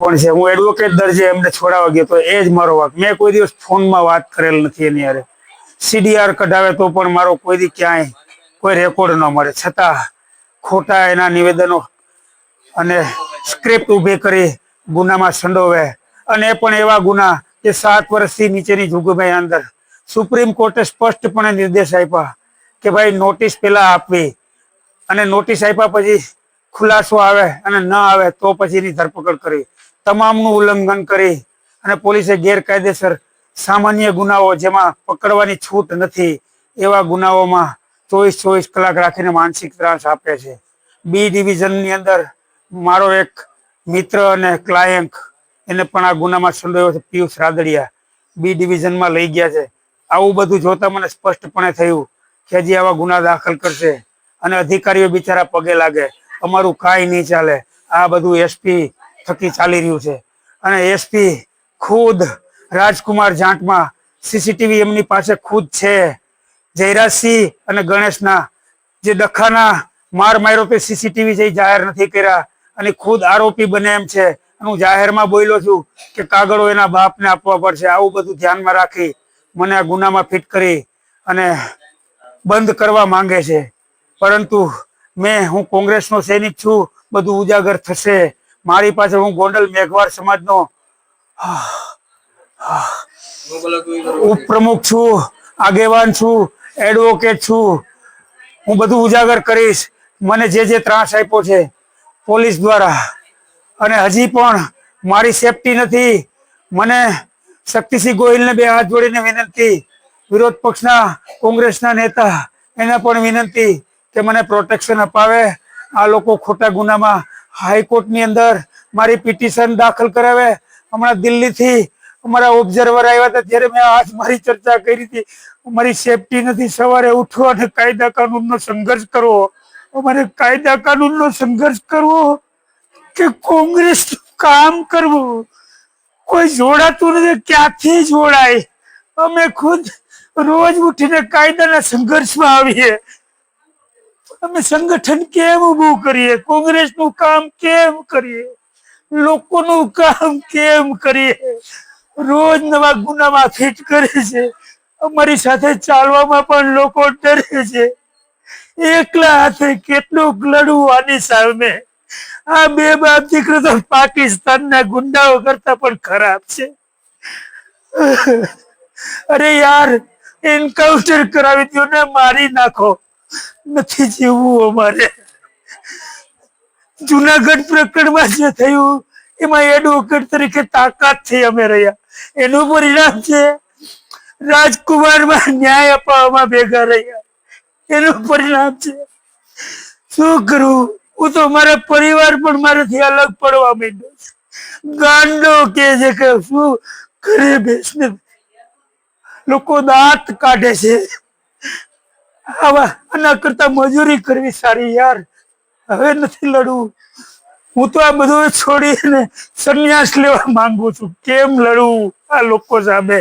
પણ છે, હું એડવોકેટ દરજે એમને છોડાવવા ગયો તો એ જ મારો વાક. મેં કોઈ દિવસ ફોનમાં વાત કરેલ નથી એની યારે સીડીઆર કઢાવે તો પણ મારો કોઈ દી ક્યાંય કોઈ રેકોર્ડ ન મળે. છતાં ખોટા એના નિવેદનો અને સ્ક્રિપ્ટ ઊભી કરી ગુનામાં સંડોવે. અને એ પણ એવા ગુના કે સાત વર્ષથી નીચેની જુગભાઈ અંદર. સુપ્રીમ કોર્ટે સ્પષ્ટપણે નિર્દેશ આપ્યા કે ભાઈ નોટિસ પેલા આપવી. અને નોટિસ આપ્યા પછી ખુલાસો આવે અને ન આવે તો પછી એની ધરપકડ કરવી તમામનું ઉલ્લંઘન કરી અને પોલીસે ગેરકાયદેસર સામાન્ય ગુનાઓ જેમાં પકડવાની છૂટ નથી એવા ગુનાઓમાં ચોવીસ ચોવીસ કલાક રાખીને માનસિક ત્રાસ આપે છે. બી ડિવિઝનની અંદર મારો એક મિત્ર અને ક્લાયન્ટ એને પણ આ ગુનામાં સંડોયો છે, પિયુષ રાદડિયા. બી ડિવિઝનમાં લઈ ગયા છે. આવું બધું જોતા મને સ્પષ્ટપણે થયું કે હજી આવા ગુના દાખલ કરશે અને અધિકારીઓ બિચારા પગે લાગે. અમારું કાંઈ નહીં ચાલે. આ બધું એસપી થકી ચાલી રહ્યું છે. અને એસપી ખુદ રાજકુમાર જાટમાં સીસીટીવી એમની પાસે ખુદ છે. જયરાજસિંહ અને ગણેશના જે ડખાના માર માર્યો તે સીસીટીવી છે જાહેર નથી કર્યા અને ખુદ આરોપી બને એમ છે. હું જાહેરમાં બોલ્યો છું કે કાગળો એના બાપને આપવા પડશે. આવું બધું ધ્યાનમાં રાખી મને આ ગુનામાં ફિટ કરી અને બંધ કરવા માંગે છે. પરંતુ મેં, હું કોંગ્રેસનો સૈનિક છું, બધું ઉજાગર થશે. મારી પાસે હું ગોંડલ મેઘવાળ સમાજનો, ઉપપ્રમુખ છું, આગેવાન છું એડવોકેટ છું. હું બધું ઉજાગર કરીશ. મને જે જે ત્રાસ આપ્યો છે, પોલીસ દ્વારા. અને હજી પણ મારી સેફટી નથી. મને શક્તિસિંહ ગોહિલને બે હાથ જોડીને વિનંતી. વિરોધ પક્ષના કોંગ્રેસના નેતા, એને પણ વિનંતી. કે મને પ્રોટેક્શન અપાવે. આ લોકો ખોટા ગુનામાં હાઈકોર્ટની અંદર મારી પિટિશન દાખલ કરાવે. હમણાં દિલ્હીથી અમારા ઓબ્ઝર્વર આવ્યા હતા, ત્યારે મેં આજ મારી ચર્ચા કરી હતી. મારી સેફટી નથી. સવારે ઉઠો અને કાયદા કાનૂનનો સંઘર્ષ કરવો અમારે કાયદા કાનૂનનો સંઘર્ષ કરવો કે કોંગ્રેસ કામ કરવું? કોઈ જોડાતું નથી. ક્યાંથી જોડાય? અમે ખુદ રોજ ઉઠીને કાયદાના સંઘર્ષમાં આવીએ. અમે સંગઠન કેમ ઉભું કરીએ? કોંગ્રેસનું કામ કેમ કરીએ? લોકોનું કામ કેમ કરીએ? રોજ નવા ગુનામાં ફિટ કરે છે. અમારી સાથે ચાલવામાં પણ લોકો ડરે છે. એકલા હાથે કેટલું લડવું આની સામે. આ બે બાપ દીકરો તો પાકિસ્તાનના ગુંડાઓ કરતા પણ ખરાબ છે. અરે યાર, એન્કાઉન્ટર કરાવી દો ને, મારી નાખો. નથી જીવવું અમારે. જુનાગઢ પ્રકરણમાં જે થયું, એમાં એડવોકેટ તરીકે તાકાતથી અમે રહ્યા. એનું પરિણામ છે. રાજકુમારમાં ન્યાય અપાવવામાં ભેગા રહ્યા. એનું પરિણામ છે. શું કરું? હું તો મારા પરિવાર પણ મારાથી અલગ પડવા માંડ્યો ગાંડો કે છે કે શું ઘરે બેસને લોકો દાંત કાઢે છે. આવા આના કરતા મજૂરી કરવી સારી યાર. હવે નથી લડવું. હું તો આ બધું છોડીને સંન્યાસ લેવા માંગુ છું. કેમ લડવું આ લોકો સામે?